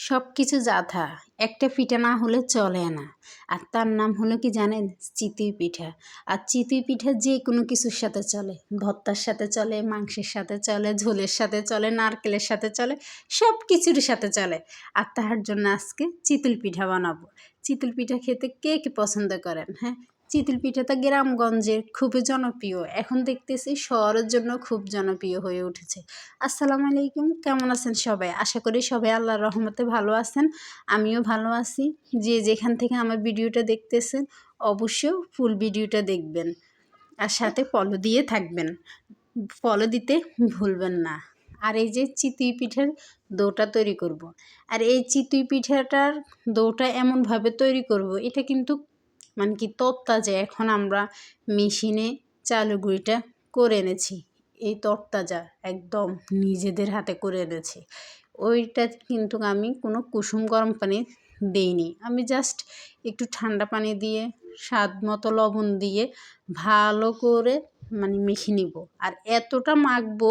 সব কিছু যাথা, একটা পিঠা না হলে চলে না। আর তার নাম হলো কি জানেন? চিতই পিঠা। আর চিতই পিঠা যে কোনো কিছুর সাথে চলে। ভর্তার সাথে চলে, মাংসের সাথে চলে, ঝোলের সাথে চলে, নারকেলের সাথে চলে সব কিছুর সাথে চলে। আর তাহার জন্য আজকে চিতল পিঠা বানাবো। চিতল পিঠা খেতে কে কে পছন্দ করেন হ্যাঁ? চিতল পিঠা তো গ্রামগঞ্জের খুবই জনপ্রিয়। এখন দেখতেছি শহরের জন্য খুব জনপ্রিয় হয়ে উঠেছে। আসসালামু আলাইকুম, কেমন আছেন সবাই? আশা করি সবাই আল্লাহর রহমতে ভালো আছেন, আমিও ভালো আছি। যে যেখান থেকে আমার ভিডিওটা দেখতেছেন, অবশ্যই ফুল ভিডিওটা দেখবেন আর সাথে ফলো দিয়ে থাকবেন। ফলো দিতে ভুলবেন না। আর এই যে চিতুই পিঠার দোটা তৈরি করব। আর এই চিতুই পিঠাটার দোটা এমনভাবে তৈরি করব, এটা কিন্তু মানে কি তত্তাজা এখন আমরা মেশিনে চালু গুঁড়িটা করে এনেছি। এই তরতাজা একদম নিজেদের হাতে করে এনেছি। ওইটা কিন্তু আমি কোনো কুসুম গরম পানি দিইনি। আমি জাস্ট একটু ঠান্ডা পানি দিয়ে, স্বাদ মতো লবণ দিয়ে ভালো করে মানে মেখে নিব। আর এতটা মাখবো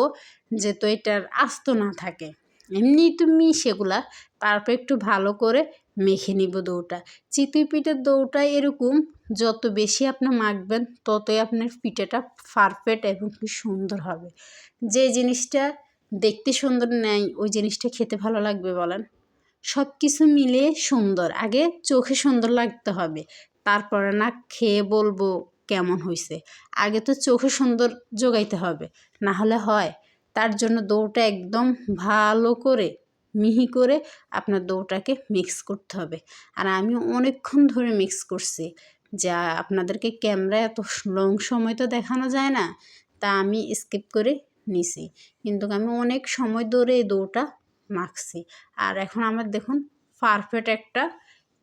যে তো এটার আস্ত না থাকে। এমনি তুমি সেগুলা তারপর একটু ভালো করে মেখে নিব দৌটা। চিতই পিঠের দৌটা এরকম, যত বেশি আপনি মাখবেন, ততই আপনার পিঠাটা পারফেক্ট এবং কি সুন্দর হবে। যে জিনিসটা দেখতে সুন্দর নেই, ওই জিনিসটা খেতে ভালো লাগবে বলেন। সব কিছু মিলে সুন্দর, আগে চোখে সুন্দর লাগতে হবে, তারপরে না খেয়ে বলব কেমন হয়েছে আগে তো চোখে সুন্দর যোগাইতে হবে, না হলে হয়। তার জন্য দৌটা একদম ভালো করে মিহি করে আপনার দৌটাকে মিক্স করতে হবে। আর আমি অনেকক্ষণ ধরে মিক্স করছি, যা আপনাদেরকে ক্যামেরা এত লং সময় তো দেখানো যায় না, তা আমি স্কিপ করে নিছি। কিন্তু আমি অনেক সময় ধরে এই দৌটা মাখছি। আর এখন আমার দেখুন পারফেক্ট একটা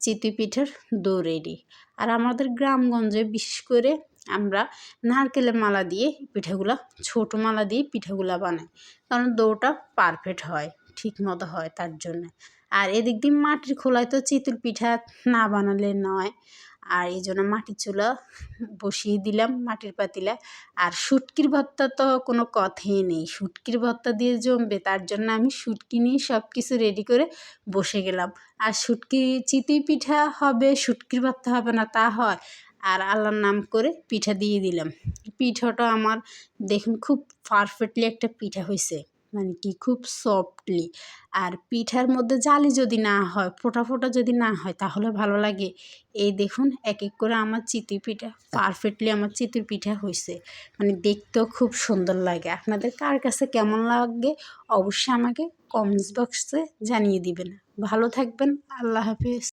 চিতি পিঠের দো রেডি আর আমাদের গ্রামগঞ্জে বিশেষ করে আমরা নারকেলের মালা দিয়ে পিঠাগুলা, ছোট মালা দিয়ে পিঠাগুলা বানাই, কারণ দৌটা পারফেক্ট হয়। ঠিক মতো হয় তার জন্য। আর এদিক দিয়ে মাটির খোলায় তো চিতল পিঠা না বানালে নয়। আর এই জন্য মাটির চুলা বসিয়ে দিলাম মাটির পাতিলা। আর শুটকির ভর্তা তো কোনো কথাই নেই। শুটকির ভর্তা দিয়ে জমবে, তার জন্য আমি শুটকি নিয়ে সব কিছু রেডি করে বসে গেলাম। আর শুটকি চিতই পিঠা হবে, শুটকির ভর্তা হবে না তা হয়। আর আল্লাহর নাম করে পিঠা দিয়ে দিলাম। পিঠাটা আমার দেখুন খুব পারফেক্টলি একটা পিঠা হয়েছে মানে কি? খুব সফটলি আর পিঠার মধ্যে জালি যদি না হয়, ফোটা ফোটা যদি না হয়, তাহলে ভালো লাগে। এই দেখুন এক এক করে আমার চিতই পিঠা পারফেক্টলি আমার চিতই পিঠা হয়েছে মানে দেখতেও খুব সুন্দর লাগে। আপনাদের কার কাছে কেমন লাগে, অবশ্যই আমাকে কমেন্টস বক্সে জানিয়ে দিবেন। ভালো থাকবেন, আল্লাহ হাফিজ।